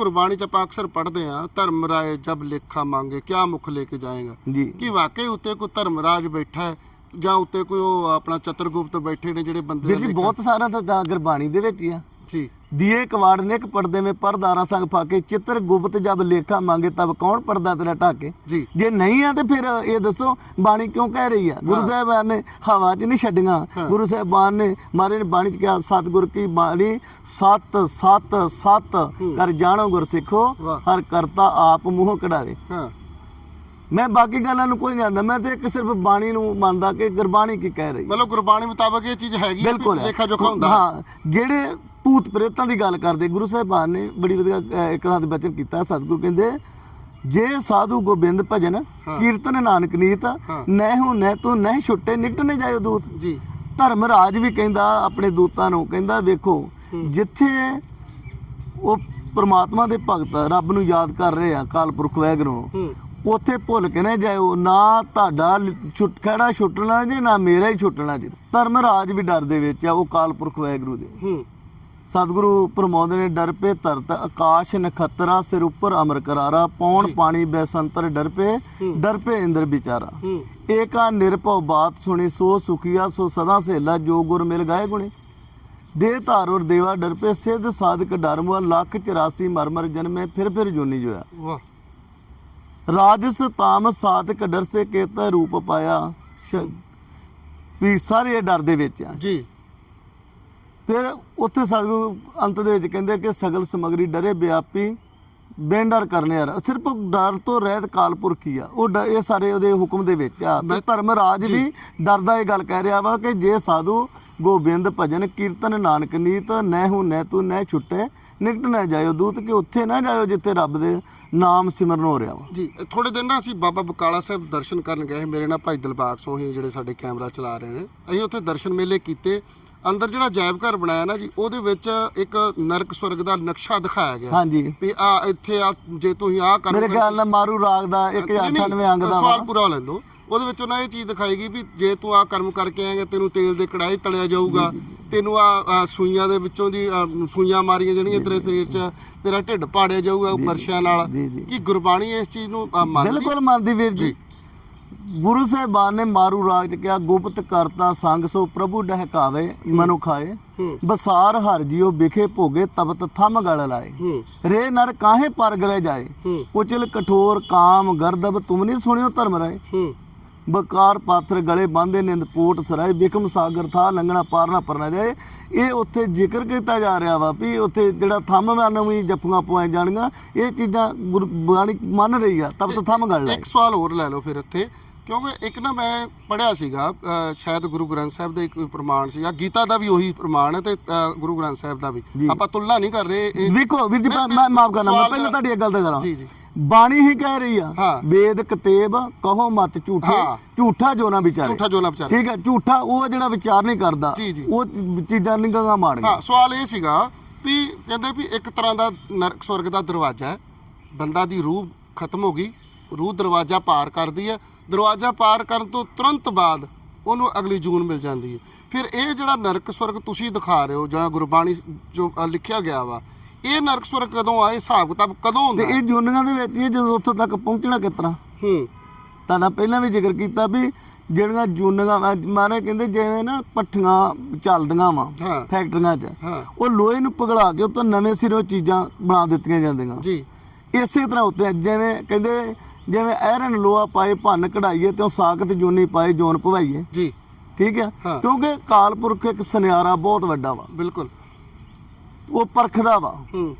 ਗੁਰਬਾਣੀ ਚ ਆਪਾਂ ਅਕਸਰ ਪੜ੍ਹਦੇ ਆ ਧਰਮ ਰਾਏ ਜਬ ਲੇਖਾ ਮੰਗੇ ਕਿਆ ਮੁਖ ਲੈ ਕੇ ਜਾਏਗਾ? ਜੀ। ਕਿ ਵਾਕਈ ਉੱਤੇ ਕੋਈ ਧਰਮਰਾਜ ਬੈਠਾ ਹੈ ਜਾਂ ਉੱਤੇ ਕੋਈ ਉਹ ਆਪਣਾ ਚਤਰਗੁਪਤ ਬੈਠੇ ਨੇ ਜਿਹੜੇ ਬੰਦੇ ਵੀਰ ਜੀ ਬਹੁਤ ਸਾਰਾ ਤਾਂ ਤਾਂ ਗੁਰਬਾਣੀ ਦੇ ਵਿੱਚ ਹੀ ਆ। ਜੀ। ਦੀਏ ਕਵਾੜ ਨੇ ਇੱਕ ਪਰਦੇ ਵਿੱਚ ਪਰਦਾਰਾ ਸੰਗ ਫਾਕੇ ਚਿੱਤਰ ਗੁਪਤ ਜਬ ਲੇਖਾ ਮੰਗੇ ਤਬ ਕੌਣ ਪਰਦਾ ਤੇਰਾ ਢਾਕੇ? ਜੀ। ਜੇ ਨਹੀਂ ਆ ਤੇ ਫਿਰ ਇਹ ਦੱਸੋ ਬਾਣੀ ਕਿਉਂ ਕਹਿ ਰਹੀ ਆ? ਗੁਰੂ ਸਾਹਿਬਾਨ ਨੇ ਹਵਾ 'ਚ ਨਹੀਂ ਛੱਡੀਆਂ। ਗੁਰੂ ਸਾਹਿਬਾਨ ਨੇ ਮਾਰੇ ਨੇ ਬਾਣੀ 'ਚ ਕਿਹਾ ਸਤਿਗੁਰ ਕੀ ਬਾਣੀ ਸਤ ਸਤ ਸਤ। ਕਰ ਜਾਣੋ ਗੁਰ ਸਿੱਖੋ ਵਾਹ। ਹਰ ਕਰਤਾ ਆਪ ਮੂੰਹ ਕਢਾਵੇ। ਹਾਂ। ਮੈਂ ਬਾਕੀ ਗੱਲਾਂ ਨੂੰ ਕੋਈ ਨਹੀਂ ਆਂਦਾ। ਮੈਂ ਤੇ ਇੱਕ ਸਿਰਫ ਬਾਣੀ ਨੂੰ ਮੰਨਦਾ ਕਿ ਗੁਰਬਾਣੀ ਕੀ ਕਹਿ ਰਹੀ। ਹੈ। ਮਤਲਬ ਗੁਰਬਾਣੀ ਮੁਤਾਬਕ ਇਹ ਚੀਜ਼ ਹੈਗੀ ਬਿਲਕੁਲ ਹੈ। ਲੇਖਾ ਜੋਖਾ ਹੁੰਦਾ। ਹਾਂ। ਜਿਹੜੇ ਭੂਤ ਪ੍ਰੇਤਾਂ ਦੀ ਗੱਲ ਕਰਦੇ ਗੁਰੂ ਸਾਹਿਬਾਨ ਨੇ ਬੜੀ ਵਧੀਆ ਇੱਕ ਹੱਥ ਬਚਨ ਕੀਤਾ ਸਤਿਗੁਰੂ ਕਹਿੰਦੇ ਜੇ ਸਾਧੂ ਗੋਬਿੰਦ ਭਜਨ ਕੀਰਤਨ ਨਾਨਕ ਨੀਤ ਨਹਿ ਨਹਿ ਤੂੰ ਨਹਿ ਛੁੱਟੇ ਨਿਕਟ ਨੇ ਜਾਇਓ ਦੂਤ। ਜੀ। ਧਰਮ ਰਾਜ ਵੀ ਕਹਿੰਦਾ ਆਪਣੇ ਦੂਤਾਂ ਨੂੰ ਕਹਿੰਦਾ ਵੇਖੋ ਜਿੱਥੇ ਉਹ ਪ੍ਰਮਾਤਮਾ ਦੇ ਭਗਤ ਰੱਬ ਨੂੰ ਯਾਦ ਕਰ ਰਹੇ ਆ ਕਾਲ ਪੁਰਖ ਵੈਗਰੂ ਉੱਥੇ ਭੁੱਲ ਕੇ ਨਾ ਜਾਇਓ ਨਾ ਤੁਹਾਡਾ ਲ- ਛੁੱਟ ਖੜਾ ਛੁੱਟਣਾ ਜੀ ਨਾ ਮੇਰਾ ਹੀ ਛੁੱਟਣਾ ਜੀ। ਧਰਮ ਰਾਜ ਵੀ ਡਰ ਦੇ ਵਿੱਚ ਆ ਉਹ ਕਾਲ ਪੁਰਖ ਵੈਗਰੂ ਦੇ। ਹੂੰ। ਸਤਿਗੁਰੂ ਪ੍ਰਮੋਦ ਨੇ ਡਰ ਪੇ ਧਰਤ ਆਕਾਸ਼ ਨਖਤਰਾ ਸਿਰ ਉੱਪਰ ਅਮਰ ਕਰਾਰਾ ਪੌਣ ਪਾਣੀ ਬੈਸੰਤਰ ਡਰ ਪੇ ਡਰ ਪੇ ਇੰਦਰ ਵਿਚਾਰਾ। ਏਕਾ ਨਿਰਭਉ ਬਾਤ ਸੁਣੀ ਸੋ ਸੁਖੀਆ ਸੋ ਸਦਾ ਸੇਲਾ ਜੋ ਗੁਰ ਮਿਲ ਗਾਏ ਗੁਣੇ। ਦੇ ਧਾਰੁਰ ਦੇਵਾ ਡਰ ਪੇ ਸਿੱਧ ਸਾਧਕ ਡਰ ਮੁਆ ਲੱਖ 84 ਮਰਮਰ ਜਨਮੇ ਫਿਰ ਫਿਰ ਜੋਨੀ ਜੋਇਆ। ਵਾਹ। ਰਾਜਸ ਤਾਮ ਸਾਧਕ ਡਰ ਸੇ ਕੇਤਾ ਰੂਪ ਪਾਇਆ ਵੀ ਸਾਰੇ ਡਰ ਦੇ ਵਿੱਚ ਆ। ਜੀ। ਫਿਰ ਉੱਥੇ ਸਤਿਗੁਰੂ ਅੰਤ ਦੇ ਵਿੱਚ ਕਹਿੰਦੇ ਕਿ ਸਗਲ ਸਮਗਰੀ ਡਰੇ ਵਿਆਪੀ ਬੇਂਡਰ ਕਰਨੇ ਆ ਸਿਰਫ ਡਰ ਤੋਂ ਰਹਿਤ ਕਾਲਪੁਰਖ ਆ। ਉਹ ਡ- ਇਹ ਸਾਰੇ ਉਹਦੇ ਹੁਕਮ ਦੇ ਵਿੱਚ ਆ। ਤੇ ਧਰਮ ਰਾਜ ਵੀ ਡਰਦਾ ਇਹ ਗੱਲ ਕਹਿ ਰਿਹਾ ਵਾ ਕਿ ਜੇ ਸਾਧੂ ਗੋਬਿੰਦ ਭਜਨ ਕੀਰਤਨ ਨਾਨਕ ਨੀਤ ਨਹਿ ਹੂ ਨਹਿ ਤੂੰ ਨਹਿ ਛੁੱਟੇ ਨਿਕਟ ਨਾ ਜਾਇਓ ਦੂਤ ਕਿ ਉੱਥੇ ਨਾ ਜਾਇਓ ਜਿੱਥੇ ਰੱਬ ਦੇ ਨਾਮ ਸਿਮਰਨ ਹੋ ਰਿਹਾ ਵਾ। ਜੀ ਥੋੜੇ ਦਿਨ ਨਾ ਅਸੀਂ ਬਾਬਾ ਬਕਾਲਾ ਸਾਹਿਬ ਦਰਸ਼ਨ ਕਰਨ ਗਏ ਸੀ। ਮੇਰੇ ਨਾਲ ਭਾਈ ਦਿਲਬਾਗ ਸੋਹੀ ਜਿਹੜੇ ਸਾਡੇ ਕੈਮਰਾ ਚਲਾ ਰਹੇ ਨੇ। ਅਸੀਂ ਉੱਥੇ ਦਰਸ਼ਨ ਮੇਲੇ ਕੀਤੇ। ਅੰਦਰ ਜਿਹੜਾ ਜੈਬ ਘਰ ਬਣਾਇਆ ਨਾ ਜੀ ਉਹਦੇ ਵਿੱਚ ਇੱਕ ਨਰਕ ਸਵਰਗ ਦਾ ਨਕਸ਼ਾ ਦਿਖਾਇਆ ਗਿਆ। ਹਾਂਜੀ। ਵੀ ਆ ਇੱਥੇ ਆ ਜੇ ਤੁਸੀਂ ਆ ਕਰੋਗੇ ਮੇਰੇ ਖਿਆਲ ਨਾਲ ਮਾਰੂ ਰਾਗ ਦਾ ਨਹੀਂ, ਨਹੀਂ, 1098 ਅੰਗ ਦਾ ਸਵਾਲ ਪੂਰਾ ਲੈਣ ਦਿਓ ਉਹਦੇ ਵਿੱਚ ਉਹਨਾਂ ਇਹ ਚੀਜ਼ ਦਿਖਾਏਗੀ ਵੀ ਜੇ ਤੂੰ ਆ ਕਰਮ ਕਰਕੇ ਆਏਗਾ ਤੈਨੂੰ ਤੇਲ ਦੇ ਕੜਾਈ ਤਲਿਆ ਜਾਊਗਾ। ਤੈਨੂੰ ਆ ਸੂਈਆਂ ਦੇ ਵਿੱਚੋਂ ਦੀ ਸੂਈਆਂ ਮਾਰੀਆਂ ਜਿਹੜੀਆਂ ਤੇਰੇ ਸਰੀਰ 'ਚ ਤੇਰਾ ਢਿੱਡ ਪਾੜਿਆ ਜਾਊਗਾ ਵਰਸ਼ਿਆਂ ਨਾਲ। ਕੀ ਗੁਰਬਾਣੀ ਇਸ ਚੀਜ਼ ਨੂੰ ਮੰਨਦੀ? ਬਿਲਕੁਲ ਮੰਨਦੀ ਵੀਰ ਜੀ। ਗੁਰੂ ਸਾਹਿਬਾਨ ਨੇ ਮਾਰੂ ਰਾਗ ਚ ਕਿਹਾ ਗੁਪਤ ਕਰਤਾ ਸੰਗ ਸੋ ਪ੍ਰਭੂ ਡਹਿਕਾਵੇ ਮਨੁ ਖਾਏ। ਹੂੰ। ਬਸਾਰ ਹਰ ਜਿਉ ਵਿਖੇ ਭੋਗੇ ਤਬਤ ਥੰਮ ਗਲ ਲਾਏ। ਰੇ ਨਰ ਕਾਹੇ ਪਰ ਗਰੇ ਜਾਏ। ਕੁਚਲ ਕਠੋਰ ਕਾਮ ਗਰਦਬ ਤੁਮ ਨਹੀਂ ਸੁਣਿਓ ਧਰਮ ਰਾਏ। ਬਕਾਰ ਪਾਥਰ ਗਲੇ ਬਾਂਧੇ ਨਿੰਦ ਪੋਟ ਸਰਾਏ ਬਿਕਮ ਸਾਗਰ ਥਾ ਲੰਗਣਾ ਪਾਰ ਨਾ ਪਰਨਾ ਜਾਏ। ਇਹ ਉੱਥੇ ਜ਼ਿਕਰ ਕੀਤਾ ਜਾ ਰਿਹਾ ਵਾ ਵੀ ਉੱਥੇ ਜਿਹੜਾ ਥੰਮ ਵਾਂ ਵੀ ਜੱਫੀਆਂ ਪਵਾਏ ਜਾਣੀਆਂ ਇਹ ਚੀਜ਼ਾਂ ਗੁਰਬਾਣੀ ਮੰਨ ਰਹੀ ਆ ਤਬ ਤਾਂ ਥੰਮ ਗਲ ਲਾਏ ਇੱਕ ਸਵਾਲ ਹੋਰ ਲੈ ਲਓ ਫਿਰ ਇੱਥੇ ਕਿਉਂਕਿ ਇੱਕ ਨਾ ਮੈਂ ਪੜਿਆ ਸੀਗਾ ਸ਼ਾਇਦ ਗੁਰੂ ਗ੍ਰੰਥ ਸਾਹਿਬ ਦਾ ਇੱਕ ਪ੍ਰਮਾਣ ਸੀਗਾ ਗੀਤਾ ਦਾ ਵੀ ਉਹੀ ਪ੍ਰਮਾਣ ਹੈ ਤੇ ਗੁਰੂ ਗ੍ਰੰਥ ਸਾਹਿਬ ਦਾ ਵੀ। ਜੀ। ਆਪਾਂ ਤੁਲਨਾ ਨਹੀਂ ਕਰ ਰਹੇ ਇਹ ਵੇਖੋ ਵੀਰ ਜੀ ਮੈਂ- ਮਾਫ ਕਰਨਾ ਮੈਂ ਪਹਿਲਾਂ ਤੁਹਾਡੀ ਇੱਕ ਗੱਲ ਤਾਂ ਕਰਾਂ। ਜੀ ਜੀ। ਬਾਣੀ ਹੀ ਕਹਿ ਰਹੀ ਆ ਹਾਂ। ਵੇਦ ਕਤੇਬ ਕਹੋ ਮਤ ਝੂਠੇ ਹਾਂ। ਝੂਠਾ ਜੋ ਨਾ ਵਿਚਾਰੇ ਝੂਠਾ ਜੋ ਨਾ ਵਿਚਾਰੇ। ਠੀਕ ਹੈ ਝੂਠਾ ਉਹ ਜਿਹੜਾ ਵਿਚਾਰ ਨਹੀਂ ਕਰਦਾ ਜੀ, ਜੀ। ਉਹ ਚੀਜ਼ਾਂ ਨਿਗਾਹਾਂ ਮਾਰ ਹਾਂ ਸਵਾਲ ਇਹ ਸੀਗਾ ਵੀ ਕਹਿੰਦੇ ਵੀ ਇੱਕ ਤਰ੍ਹਾਂ ਦਾ ਨਰਕ ਸਵਰਗ ਦਾ ਦਰਵਾਜ਼ਾ ਹੈ ਬੰਦਾ ਦੀ ਰੂਹ ਖਤਮ ਹੋ ਗਈ ਰੂਹ ਦਰਵਾਜ਼ਾ ਪਾਰ ਕਰਦੀ ਹੈ ਦਰਵਾਜ਼ਾ ਪਾਰ ਕਰਨ ਤੋਂ ਤੁਰੰਤ ਬਾਅਦ ਉਹਨੂੰ ਅਗਲੀ ਜੂਨ ਮਿਲ ਜਾਂਦੀ ਹੈ ਫਿਰ ਇਹ ਜਿਹੜਾ ਨਰਕ ਸਵਰਗ ਤੁਸੀਂ ਦਿਖਾ ਰਹੇ ਹੋ ਜਾਂ ਗੁਰਬਾਣੀ ਜੋ ਅ, ਲਿਖਿਆ ਗਿਆ ਵਾ ਇਹ ਨਰਕ ਸਵਰਗ ਕਦੋਂ ਆਏ ਹਿਸਾਬ ਕਿਤਾਬ ਕਦੋਂ ਤੇ ਹੁੰਦਾ? ਇਹ ਜੁਨੀਆਂ ਦੇ ਵਿੱਚ ਹੀ ਹੈ, ਜਦੋਂ ਉੱਥੋਂ ਤੱਕ ਪਹੁੰਚਣਾ ਕਿਸ ਤਰ੍ਹਾਂ? ਹੂੰ। ਤੁਹਾਡਾ ਪਹਿਲਾਂ ਵੀ ਜ਼ਿਕਰ ਕੀਤਾ ਵੀ ਜਿਹੜੀਆਂ ਜੁਨੀਆਂ ਮਾਰੇ ਕਹਿੰਦੇ ਜਿਵੇਂ ਨਾ ਪੱਠੀਆਂ ਚੱਲਦੀਆਂ ਵਾ। ਫੈਕਟਰੀਆਂ 'ਚ ਉਹ ਲੋਹੇ ਨੂੰ ਪਿਘਲਾ ਕੇ ਉਹ ਤੋਂ ਨਵੇਂ ਸਿਰੋਂ ਚੀਜ਼ਾਂ ਬਣਾ ਦਿੱਤੀਆਂ ਜਾਂਦੀਆਂ। ਜੀ। ਇਸੇ ਤਰ੍ਹਾਂ ਉੱਤੇ ਜਿਵੇਂ ਕਹਿੰਦੇ ਜਿਵੇਂ ਐਰਨ ਲੋਹਾ ਪਾਏ ਭੰਨ ਕਢਾਈਏ ਤੇ ਉਹ ਸਾਖਤ ਜੋਨੀ ਪਾਏ ਜੋਨ ਭਵਾਈਏ। ਜੀ। ਠੀਕ ਹਾਂ। ਕਿਉਂਕਿ ਕਾਲਪੁਰਖ ਇੱਕ ਸੁਨਿਆਰਾ ਬਹੁਤ ਵੱਡਾ ਵਾ। ਬਿਲਕੁਲ। ਉਹ ਪਰਖਦਾ ਵਾ। ਹੂੰ।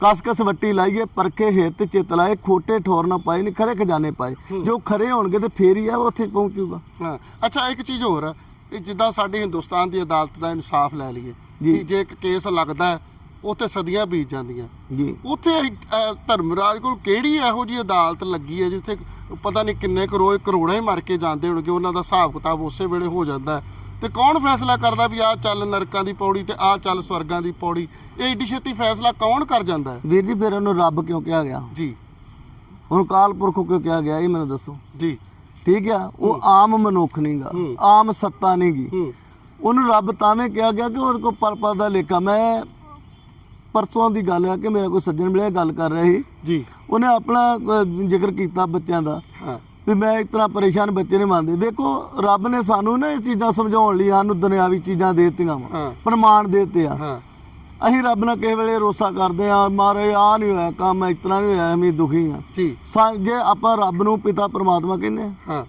ਕਸ ਕਸ ਵੱਟੀ ਲਾਈਏ ਪਰਖੇ ਹਿੱਤ ਚਿਤ ਲਾਏ ਖੋਟੇ ਠੋਰ ਨਾ ਪਾਏ ਨਹੀਂ ਖਰੇ ਖਜ਼ਾਨੇ ਪਾਏ। ਜੋ ਖਰੇ ਹੋਣਗੇ ਤੇ ਫੇਰ ਹੀ ਆ ਉਹ ਉੱਥੇ ਪਹੁੰਚੂਗਾ। ਹਾਂ। ਅੱਛਾ ਇੱਕ ਚੀਜ਼ ਹੋਰ ਹੈ ਇਹ ਜਿੱਦਾਂ ਸਾਡੇ ਹਿੰਦੁਸਤਾਨ ਦੀ ਅਦਾਲਤ ਦਾ ਇਨਸਾਫ ਲੈ ਲਈਏ ਜੀ। ਕਿ ਜੇ ਇੱਕ ਕੇਸ ਲੱਗਦਾ ਹੈ ਉੱਥੇ ਸਦੀਆਂ ਬੀਤ ਜਾਂਦੀਆਂ। ਜੀ। ਉੱਥੇ ਧਰਮਰਾਜ ਕੋਲ ਕਿਹੜੀ ਇਹੋ ਜੀ ਅਦਾਲਤ ਲੱਗੀ ਹੈ ਜਿੱਥੇ ਪਤਾ ਨਹੀਂ ਕਿੰਨੇ ਕਰੋੜ ਕਰੋੜਾਂ ਹੀ ਮਰ ਕੇ ਜਾਂਦੇ ਹੋਣਗੇ ਉਹਨਾਂ ਦਾ ਹਿਸਾਬ ਕਿਤਾਬ ਉਸੇ ਵੇਲੇ ਹੋ ਜਾਂਦਾ ਤੇ ਕੌਣ ਫੈਸਲਾ ਕਰਦਾ ਵੀ ਆਹ ਚੱਲ ਨਰਕਾਂ ਦੀ ਪੌੜੀ ਤੇ ਆਹ ਚੱਲ ਸਵਰਗਾਂ ਦੀ ਪੌੜੀ? ਇਹ ਏਡੀ ਛੇਤੀ ਫੈਸਲਾ ਕੌਣ ਕਰ ਜਾਂਦਾ ਹੈ? ਵੀਰ ਜੀ ਫਿਰ ਉਹਨੂੰ ਰੱਬ ਕਿਉਂ ਕਿਹਾ ਗਿਆ? ਜੀ। ਹੁਣ ਕਾਲਪੁਰਖ ਕਿਉਂ ਕਿਹਾ ਗਿਆ ਇਹ ਮੈਨੂੰ ਦੱਸੋ। ਜੀ। ਠੀਕ ਆ? ਉਹ ਆਮ ਮਨੁੱਖ ਨਹੀਂਗਾ। ਆਮ ਸੱਤਾ ਨਹੀਂਗੀ ਉਹਨੂੰ ਰੱਬ ਤਾਵੇਂ ਕਿਹਾ ਗਿਆ ਕਿ ਉਹਦੇ ਕੋਲ ਪਲ ਪਲ ਦਾ ਲੇਖਾ। ਮੈਂ ਪਰਸੋਂ ਦੀ ਗੱਲ ਹੈ ਕਿ ਮੇਰਾ ਕੋਈ ਸੱਜਣ ਮਿਲਿਆ ਗੱਲ ਕਰ ਰਿਹਾ ਸੀ। ਜੀ। ਉਹਨੇ ਆਪਣਾ ਜ਼ਿਕਰ ਕੀਤਾ ਬੱਚਿਆਂ ਦਾ। ਹਾਂ। ਵੀ ਮੈਂ ਇਸ ਤਰ੍ਹਾਂ ਪਰੇਸ਼ਾਨ ਬੱਚੇ ਨੇ ਮੰਨਦੇ। ਵੇਖੋ ਰੱਬ ਨੇ ਸਾਨੂੰ ਨਾ ਇਹ ਚੀਜ਼ਾਂ ਸਮਝਾਉਣ ਲਈ ਸਾਨੂੰ ਦੁਨਿਆਵੀ ਚੀਜ਼ਾਂ ਦੇ ਦਿੱਤੀਆਂ ਵਾ। ਪ੍ਰਮਾਣ ਦੇ ਦਿੱਤੇ ਆ। ਅਸੀਂ ਰੱਬ ਨਾਲ ਕਿਸੇ ਵੇਲੇ ਰੋਸਾ ਕਰਦੇ ਆ ਮਾਰੇ ਆ ਨਹੀਂ ਹੋਇਆ ਕੰਮ ਇਸ ਤਰ੍ਹਾਂ ਨਹੀਂ ਹੋਇਆ ਅਸੀਂ ਦੁਖੀ ਆ। ਜੀ। ਜੇ ਆਪਾਂ ਰੱਬ ਨੂੰ ਪਿਤਾ ਪਰਮਾਤਮਾ ਕਹਿੰਦੇ ਆ ਹਾਂ।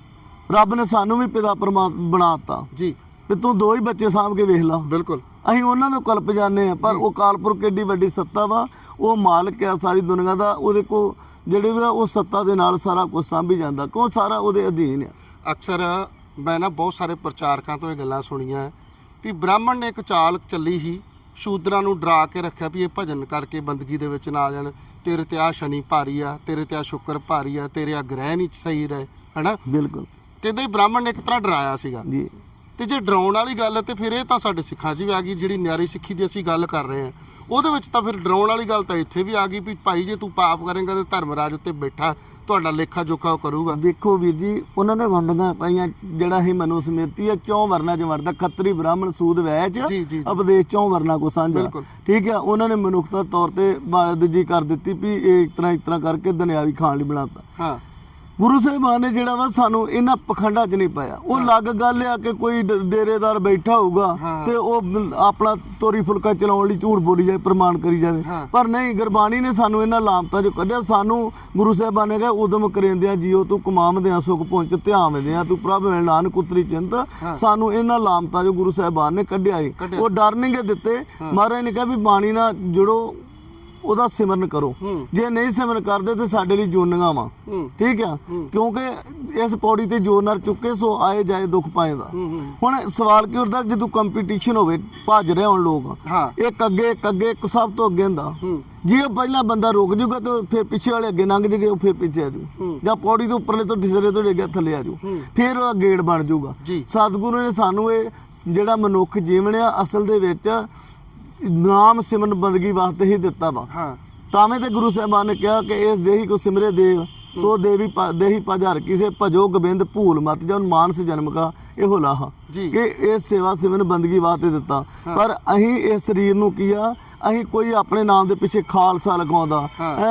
ਰੱਬ ਨੇ ਸਾਨੂੰ ਵੀ ਪਿਤਾ ਪਰਮਾਤਮਾ ਬਣਾਤਾ ਜੀ। ਵੀ ਤੂੰ ਦੋ ਹੀ ਬੱਚੇ ਸਾਂਭ ਕੇ ਵੇਖ ਲਾ। ਬਿਲਕੁਲ। ਅਸੀਂ ਉਹਨਾਂ ਤੋਂ ਕਲਪ ਜਾਂਦੇ ਆ ਪਰ ਉਹ ਕਾਲਪੁਰ ਕਿੱਡੀ ਵੱਡੀ ਸੱਤਾ ਵਾ ਉਹ ਮਾਲਕ ਆ ਸਾਰੀ ਦੁਨੀਆ ਦਾ ਉਹਦੇ ਕੋ ਜਿਹੜੇ ਵੀ ਆ, ਉਹ ਸੱਤਾ ਦੇ ਨਾਲ ਸਾਰਾ ਕੁਝ ਸਾਂਭੀ ਜਾਂਦਾ ਕਿਉਂ ਸਾਰਾ ਉਹਦੇ ਅਧੀਨ ਆ? ਅਕਸਰ ਮੈਂ ਨਾ ਬਹੁਤ ਸਾਰੇ ਪ੍ਰਚਾਰਕਾਂ ਤੋਂ ਇਹ ਗੱਲਾਂ ਸੁਣੀਆਂ ਵੀ ਬ੍ਰਾਹਮਣ ਨੇ ਇੱਕ ਚਾਲ ਚੱਲੀ ਹੀ ਸ਼ੂਦਰਾਂ ਨੂੰ ਡਰਾ ਕੇ ਰੱਖਿਆ ਵੀ ਇਹ ਭਜਨ ਕਰਕੇ ਬੰਦਗੀ ਦੇ ਵਿੱਚ ਨਾ ਆ ਜਾਣ ਤੇਰੇ ਤੇ ਆ ਸ਼ਨੀ ਭਾਰੀ ਆ ਤੇਰੇ ਤੇ ਆ ਸ਼ੁੱਕਰ ਭਾਰੀ ਆ ਤੇਰੇ ਆ ਗ੍ਰਹਿ ਨਹੀਂ ਸਹੀ ਰਹੇ ਹਨਾ? ਬਿਲਕੁਲ। ਕਹਿੰਦੇ ਬ੍ਰਾਹਮਣ ਨੇ ਇੱਕ ਤਰ੍ਹਾਂ ਡਰਾਇਆ ਸੀਗਾ। ਜੀ। ਤੇ ਜੇ ਡਰਾਉਣ ਵਾਲੀ ਗੱਲ ਹੈ ਤੇ ਫਿਰ ਇਹ ਤਾਂ ਸਾਡੇ ਸਿੱਖਾਂ 'ਚ ਵੀ ਆ ਗਈ ਜਿਹੜੀ ਨਿਆਰੀ ਸਿੱਖੀ ਦੀ ਅਸੀਂ ਗੱਲ ਕਰ ਰਹੇ ਹਾਂ। ਉਹਦੇ ਵਿੱਚ ਤਾਂ ਫਿਰ ਡਰਾਉਣ ਵਾਲੀ ਗੱਲ ਤਾਂ ਇੱਥੇ ਵੀ ਆ ਗਈ ਵੀ ਭਾਈ ਜੇ ਤੂੰ ਪਾਪ ਕਰੇਂਗਾ ਤੇ ਧਰਮਰਾਜ ਉੱਤੇ ਬੈਠਾ ਤੁਹਾਡਾ ਲੇਖਾ ਜੋਖਾ ਉਹ ਕਰੂਗਾ। ਦੇਖੋ ਵੀਰ ਜੀ ਉਹਨਾਂ ਨੇ ਵੰਡੀਆਂ ਪਾਈਆਂ ਜਿਹੜਾ ਹੀ ਮਨੁ ਸਮਿਰਤੀ ਹੈ ਚੌਂ ਵਰਨਾ ਚ ਵਰਦਾ ਖੱਤਰੀ ਬ੍ਰਾਹਮਣ ਸੂਦ ਵੈਚ ਜੀ, ਜੀ, ਜੀ। ਉਪਦੇਸ਼ ਚੌਂ ਵਰਨਾ ਕੋ ਸਾਂਝਾ। ਬਿਲਕੁਲ। ਠੀਕ ਹੈ ਉਹਨਾਂ ਨੇ ਮਨੁੱਖਤਾ ਤੌਰ ਤੇ ਬਾ- ਦੂਜੀ ਕਰ ਦਿੱਤੀ ਵੀ ਇਹ ਇਸ ਤਰ੍ਹਾਂ ਇਸ ਤਰ੍ਹਾਂ ਕਰਕੇ ਦੁਨਿਆਵੀ ਖਾਣ ਲਈ ਬਣਾਤਾ। ਹਾਂ। ਗੁਰੂ ਸਾਹਿਬਾਨ ਨੇ ਜਿਹੜਾ ਵਾ ਸਾਨੂੰ ਇਹਨਾਂ ਪਖੰਡਾਂ 'ਚ ਨਹੀਂ ਪਾਇਆ। ਉਹ ਲੱਗ ਗੱਲ ਆ ਕਿ ਕੋਈ ਡ- ਡੇਰੇਦਾਰ ਬੈਠਾ ਹੋਊਗਾ ਹਾਂ। ਤੇ ਉਹ ਬ- ਆਪਣਾ ਤੋਰੀ ਫੁਲਕਾ ਚਲਾਉਣ ਲਈ ਝੂਠ ਬੋਲੀ ਜਾਏ ਪ੍ਰਮਾਣ ਕਰੀ ਜਾਵੇ। ਹਾਂ। ਪਰ ਨਹੀਂ ਗੁਰਬਾਣੀ ਨੇ ਸਾਨੂੰ ਇਹਨਾਂ ਲਾਮਤਾਂ 'ਚੋਂ ਕੱਢਿਆ। ਸਾਨੂੰ ਗੁਰੂ ਸਾਹਿਬਾਨ ਨੇ ਕਿਹਾ ਉਦਮ ਕਰੇਂਦਿਆਂ ਜੀਓ ਤੂੰ ਕਮਾਵਦਿਆਂ ਸੁਖ ਪਹੁੰਚ ਧਿਆਵਦਿਆਂ ਤੂੰ ਪ੍ਰਭ ਮਿਲ ਨਾਨਕ ਉਤਰੀ ਚਿੰਤ। ਸਾਨੂੰ ਇਹਨਾਂ ਲਾਮਤਾਂ 'ਚੋਂ ਗੁਰੂ ਸਾਹਿਬਾਨ ਨੇ ਕੱਢਿਆ ਈ ਕੱਢਿਆ ਉਹ ਡਰ ਨਹੀਂ ਗੇ ਦਿੱਤੇ। ਮਹਾਰਾਜ ਨੇ ਕਿਹਾ ਵੀ ਬਾਣੀ ਨਾਲ ਜੁੜੋ। ਉਹਦਾ ਸਿਮਰਨ ਕਰੋ। ਜੇ ਨਹੀਂ ਸਿਮਰਨ ਕਰਦੇ ਤੇ ਸਾਡੇ ਲਈ ਜੋਨੀਆਂ ਵਾ। ਠੀਕ ਆ? ਕਿਉਂਕਿ ਇਸ ਪੌੜੀ ਤੇ ਜੋਰ ਨਾਲ ਚੁੱਕੇ ਸੋ ਆਏ ਜਾਏ ਦੁੱਖ ਪਾਏਦਾ ਹੂੰ ਹੂੰ। ਹੁਣ ਸਵਾਲ ਕੀ ਉੱਠਦਾ ਜਦੋਂ ਕੰਪੀਟੀਸ਼ਨ ਹੋਵੇ ਭੱਜ ਰਹੇ ਹੋਣ ਲੋਕ। ਇੱਕ ਅੱਗੇ ਇੱਕ ਅੱਗੇ ਇੱਕ ਸਭ ਤੋਂ ਅੱਗੇ ਹੁੰਦਾ। ਜੇ ਉਹ ਪਹਿਲਾਂ ਬੰਦਾ ਰੁਕ ਜੂਗਾ ਤਾਂ ਫਿਰ ਪਿੱਛੇ ਵਾਲੇ ਅੱਗੇ ਲੰਘ ਜਗੇ ਉਹ ਫਿਰ ਪਿੱਛੇ ਆ ਜੂ। ਜਾਂ ਪੌੜੀ ਤੋਂ ਉੱਪਰਲੇ ਤੋਂ ਟਿਸਰੇ ਤੋਂ ਡਿੱਗਿਆ ਥੱਲੇ ਆ ਜੂ। ਫਿਰ ਉਹ ਗੇੜ ਬਣ ਜੂਗਾ। ਸਤਿਗੁਰੂ ਨੇ ਸਾਨੂੰ ਇਹ ਜਿਹੜਾ ਮਨੁੱਖ ਜੀਵਨ ਆ ਅਸਲ ਦੇ ਵਿੱਚ ਨਾਮ ਸਿਮਰਨ ਬੰਦਗੀ ਵਾਸਤੇ ਹੀ ਦਿੱਤਾ ਵਾ। ਹਾਂ। ਤਾਵੇਂ ਤੇ ਗੁਰੂ ਸਾਹਿਬਾਨ ਨੇ ਕਿਹਾ ਕਿ ਇਸ ਦੇਹੀ ਕੋ ਸਿਮਰੇ ਦੇਵ ਸੋ ਦੇਵੀ ਦੇਹੀ ਪਜਰ ਕਿਸੇ ਭਜੋ ਗੋਬਿੰਦ ਭੂਲ ਮਤ ਜਨ ਮਾਨਸ ਜਨਮ ਕਾ ਇਹੋ ਲਾਹਾ। ਕਿ ਇਹ ਸੇਵਾ ਸਿਮਰਨ ਬੰਦਗੀ ਵਾਸਤੇ ਦਿੱਤਾ। ਪਰ ਅਸੀਂ ਇਸ ਸਰੀਰ ਨੂੰ ਕੀਆ ਅਸੀਂ ਕੋਈ ਆਪਣੇ ਨਾਮ ਦੇ ਪਿੱਛੇ ਖਾਲਸਾ ਲਗਾਉਂਦਾ।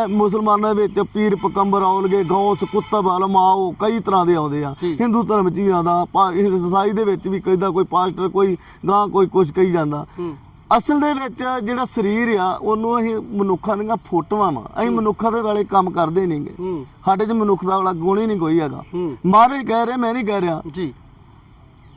ਮੁਸਲਮਾਨਾਂ ਵਿੱਚ ਪੀਰ ਪਕੰਬਰ ਆਉਣਗੇ ਗੌਸ ਕੁੱਤਬ ਆਲਮਾਓ ਕਈ ਤਰ੍ਹਾਂ ਦੇ ਆਉਂਦੇ ਆ। ਹਿੰਦੂ ਧਰਮ ਚ ਵੀ ਆਉਂਦਾ ਇਹ ਸਸਾਈ ਦੇ ਵਿੱਚ ਵੀ ਕਹਿੰਦਾ ਕੋਈ ਪਾਸਟਰ ਕੋਈ ਗਾਂ ਕੋਈ ਕੁਝ ਕਹੀ ਜਾਂਦਾ। ਅਸਲ ਦੇ ਵਿੱਚ ਜਿਹੜਾ ਸਰੀਰ ਆ ਉਹਨੂੰ ਅਸੀਂ ਮਨੁੱਖਾਂ ਦੀਆਂ ਫੋਟੋਆਂ ਵਾ। ਅਸੀਂ ਮਨੁੱਖਾਂ ਦੇ ਵਾਲੇ ਕੰਮ ਕਰਦੇ ਨਹੀਂਗੇ ਸਾਡੇ 'ਚ ਮਨੁੱਖਤਾ ਵਾਲਾ ਗੁਣ ਹੀ ਨਹੀਂ ਕੋਈ ਹੈਗਾ। ਮਹਾਰਾਜ ਕਹਿ ਰਹੇ ਮੈਂ ਨਹੀਂ ਕਹਿ ਰਿਹਾ। ਜੀ।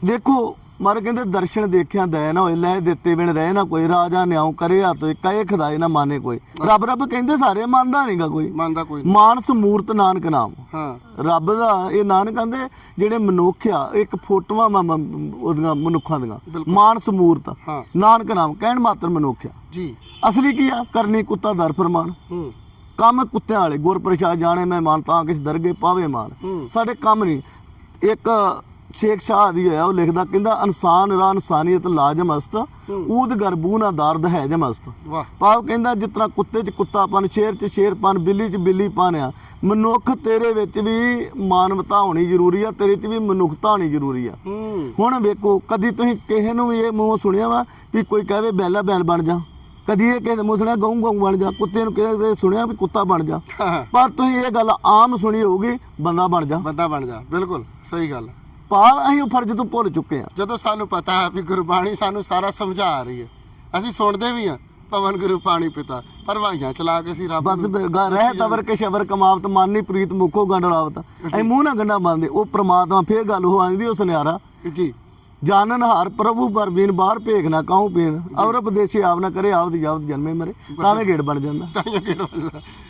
ਦੇਖੋ ਮਹਾਰਾਜ ਕਹਿੰਦੇ ਦਰਸ਼ਨ ਦੇਖਿਆ ਦਇਆ ਨਾ ਹੋਏ ਲੈ ਦਿੱਤੇ ਬਿਨ ਰਹਿ ਨਾ ਕੋਈ ਰਾਜਾ ਨਿਆਉ ਕਰੇ ਹੱਥ ਕਹੇ ਖਦਾਏ ਨਾ ਮਾਨੇ ਕੋਈ। ਰੱਬ ਰੱਬ ਕਹਿੰਦੇ ਸਾਰੇ ਮੰਨਦਾ ਨਹੀਂਗਾ ਕੋਈ। ਮੰਨਦਾ ਕੋਈ ਨਹੀਂ ਮਾਨਸ ਮੂਰਤ ਨਾਨਕ ਨਾਮ। ਹਾਂ। ਰੱਬ ਦਾ ਇਹ ਨਾਨਕ ਕਹਿੰਦੇ ਜਿਹੜੇ ਮਨੁੱਖ ਆ ਇੱਕ ਫੋਟੋਆਂ ਮ- ਮ- ਉਹਦੀਆਂ ਮਨੁੱਖਾਂ ਦੀਆਂ। ਬਿਲਕੁਲ। ਮਾਨਸ ਮੂਰਤ ਹਾਂ। ਨਾਨਕ ਨਾਮ ਕਹਿਣ ਮਾਤਰ ਮਨੁੱਖ ਆ। ਜੀ। ਅਸਲੀ ਕੀ ਆ? ਕਰਨੀ ਕੁੱਤਾ ਦਰ ਫਰਮਾਨ। ਹੂੰ। ਕੰਮ ਕੁੱਤਿਆਂ ਵਾਲੇ ਗੁਰ ਪ੍ਰਸ਼ਾਦ ਜਾਣੇ ਮੈਂ ਮਾਨ ਤਾਂ ਕਿਸ ਦਰਗੇ ਪਾਵੇ ਮਾਨ। ਹੂੰ। ਸਾਡੇ ਕੰਮ ਨਹੀਂ ਇੱਕ ਸ਼ੇਖ ਸ਼ਾਹ ਦੀ ਹੋਇਆ ਉਹ ਲਿਖਦਾ ਕਹਿੰਦਾ ਇਨਸਾਨ ਰਾ ਇਨਸਾਨੀਅਤ ਲਾਜਮਸਤ ਊਦ ਗਰਬੂ ਨਾ ਦਰਦ ਹੈ ਜਮਸਤ ਪਾਪ ਕਹਿੰਦਾ ਜਿਸ ਤਰ੍ਹਾਂ ਕੁੱਤੇ 'ਚ ਕੁੱਤਾਪਨ ਸ਼ੇਰ 'ਚ ਸ਼ੇਰਪਨ ਬਿੱਲੀ 'ਚ ਬਿੱਲੀਪਨ ਆ ਮਨੁੱਖ ਤੇਰੇ ਵਿੱਚ ਵੀ ਮਾਨਵਤਾ ਹੋਣੀ ਜ਼ਰੂਰੀ ਆ ਤੇਰੇ 'ਚ ਵੀ ਮਨੁੱਖਤਾ ਹੋਣੀ ਜ਼ਰੂਰੀ ਆ। ਹੂੰ। ਹੁਣ ਵੇਖੋ ਕਦੀ ਤੁਸੀਂ ਕਿਸੇ ਨੂੰ ਵੀ ਇਹ ਮੂੰਹ ਸੁਣਿਆ ਵਾ ਵੀ ਕੋਈ ਕਹੇ ਬੈਲਾ ਬੈਲ ਬਣ ਜਾ। ਕਦੀ ਇਹ ਕਿਸੇ ਦੇ ਮੂੰਹ ਸੁਣਿਆ ਗਊ ਗਊ ਬਣ ਜਾ। ਕੁੱਤੇ ਨੂੰ ਕਿਸੇ ਸੁਣਿਆ ਵੀ ਕੁੱਤਾ ਬਣ ਜਾ। ਹਾਂ। ਪਰ ਤੁਸੀਂ ਇਹ ਗੱਲ ਆਮ ਸੁਣੀ ਹੋਊਗੀ ਬੰਦਾ ਬਣ ਜਾ। ਬੰਦਾ ਬਣ ਜਾ। ਬਿਲਕੁਲ ਸਹੀ ਗੱਲ। ਹੈ। ਭਾਵ ਅਸੀਂ ਉਹ ਫਰਜ਼ ਤੋਂ ਭੁੱਲ ਚੁੱਕੇ ਆ ਜਦੋਂ ਸਾਨੂੰ ਪਤਾ ਹੈ ਵੀ ਗੁਰਬਾਣੀ ਸਾਨੂੰ ਸਾਰਾ ਸਮਝਾ ਰਹੀ ਹੈ ਅਸੀਂ ਸੁਣਦੇ ਵੀ ਹਾਂ ਪਵਨ ਗੁਰੂ ਪਾਣੀ ਪਿਤਾ ਪਰ ਵਾਹੀਆਂ ਚਲਾ ਕੇ ਅਸੀਂ ਰੱਬ ਬਸ ਨੂੰ ਫਿਰ ਗਾ- ਰਹਿ ਤਵਰ ਕੇ ਸ਼ਵਰ ਕਮਾਵਤ ਮਾਨੀ ਪ੍ਰੀਤ ਮੁਖੋ ਗੰਡਲਾਵਤ ਅਸੀਂ ਮੂੰਹ ਨਾਲ ਗੰਡਾ ਬੰਦੇ ਉਹ ਪ੍ਰਮਾਤਮਾ ਫੇਰ ਗੱਲ ਹੋ ਆਂਦੀ ਉਹ ਸੁਨਿਆਰਾ। ਜੀ। ਜਾਣਨ ਹਾਰ ਪ੍ਰਭੂ ਪਰ ਬੀਨ ਬਾਹਰ ਭੇਖ ਨਾ ਕਾਹੂ ਪੀਨ ਔਰ ਉਪਦੇਸ਼ੀ ਆਪ ਨਾ ਕਰੇ ਆਪ ਦੀ ਜਾਵਤ ਜਨਮੇ ਮਰੇ। ਤਾਵੇਂ ਗੇੜ ਬਣ ਜਾਂਦਾ। ਤਾਂ ਇਹ ਕਿਹੜਾ ਮਸਲਾ